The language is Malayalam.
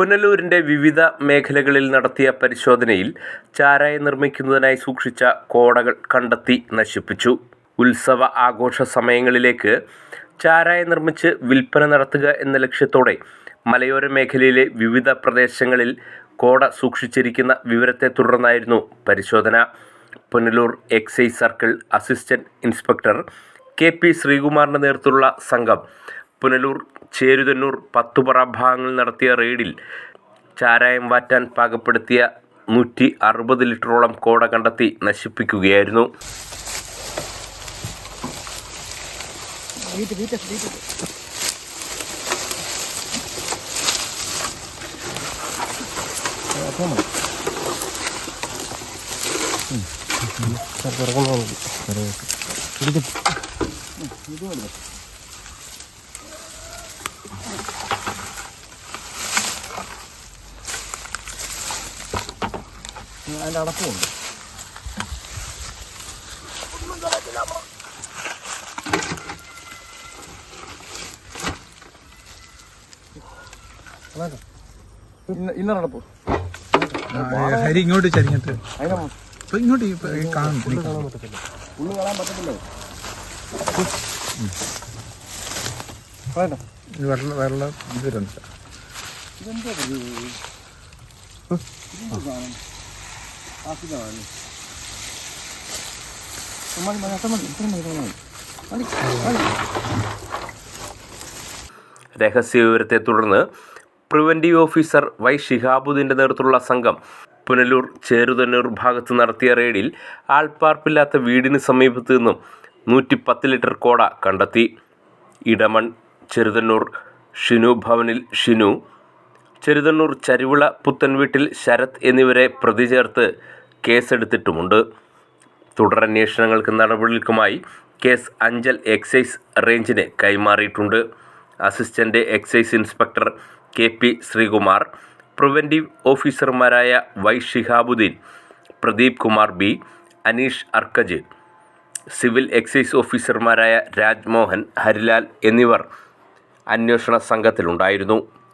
പുനലൂരിന്റെ വിവിധ മേഖലകളിൽ നടത്തിയ പരിശോധനയിൽ ചാരായം നിർമ്മിക്കുന്നതിനായി സൂക്ഷിച്ച കോടകൾ കണ്ടെത്തി നശിപ്പിച്ചു. ഉത്സവ ആഘോഷ സമയങ്ങളിലേക്ക് ചാരായം നിർമ്മിച്ച് വിൽപ്പന നടത്തുക എന്ന ലക്ഷ്യത്തോടെ മലയോര മേഖലയിലെ വിവിധ പ്രദേശങ്ങളിൽ കോട സൂക്ഷിച്ചിരിക്കുന്ന വിവരത്തെ തുടർന്നായിരുന്നു പരിശോധന. Punalur excise circle assistant inspector K. P. ശ്രീകുമാറിന്റെ നേതൃത്വത്തിലുള്ള സംഘം പുനലൂർ, ചേരുതന്നൂർ, പത്തുപറ ഭാഗങ്ങളിൽ നടത്തിയ റെയ്ഡിൽ ചാരായം വാറ്റാൻ പാകപ്പെടുത്തിയ നൂറ്റി അറുപത് ലിറ്ററോളം കോട കണ്ടെത്തി നശിപ്പിക്കുകയായിരുന്നു. അതിന്റെ അടപ്പുണ്ട്. ഇന്നർ അടപ്പ് ഹരി ഇങ്ങോട്ട് ചരിഞ്ഞിട്ട്. ഇങ്ങോട്ട് കാണും. ഉള്ളു കാണാൻ പറ്റത്തില്ല. വെള്ളം വെള്ളം ഇത്? ഇതെന്താ രഹസ്യവിവരത്തെ തുടർന്ന് പ്രിവന്റീവ് ഓഫീസർ വൈ ഷിഹാബുദ്ദീന്റെ നേതൃത്വത്തിലുള്ള സംഘം പുനലൂർ, ചേരുതന്നൂർ ഭാഗത്ത് നടത്തിയ റെയ്ഡിൽ ആൾപ്പാർപ്പില്ലാത്ത വീടിന് സമീപത്ത് നിന്നും നൂറ്റി പത്ത് ലിറ്റർ കോട കണ്ടെത്തി. ഇടമൺ, ചെറുതന്നൂർ ഷിനു ഭവനിൽ ഷിനു, ചെറുതന്നൂർ ചരുവിള പുത്തൻവീട്ടിൽ ശരത് എന്നിവരെ പ്രതി ചേർത്ത് കേസെടുത്തിട്ടുമുണ്ട്. തുടരന്വേഷണങ്ങൾക്ക് നടപടികൾക്കുമായി കേസ് അഞ്ചൽ എക്സൈസ് റേഞ്ചിന് കൈമാറിയിട്ടുണ്ട്. Assistant excise inspector K. P. Sreekumar, preventive ഓഫീസർമാരായ Y. Shihabuddin, Pradeep Kumar B, Aneesh Arkkaj, civil excise ഓഫീസർമാരായ രാജ്മോഹൻ, ഹരിലാൽ എന്നിവർ അന്വേഷണ സംഘത്തിലുണ്ടായിരുന്നു.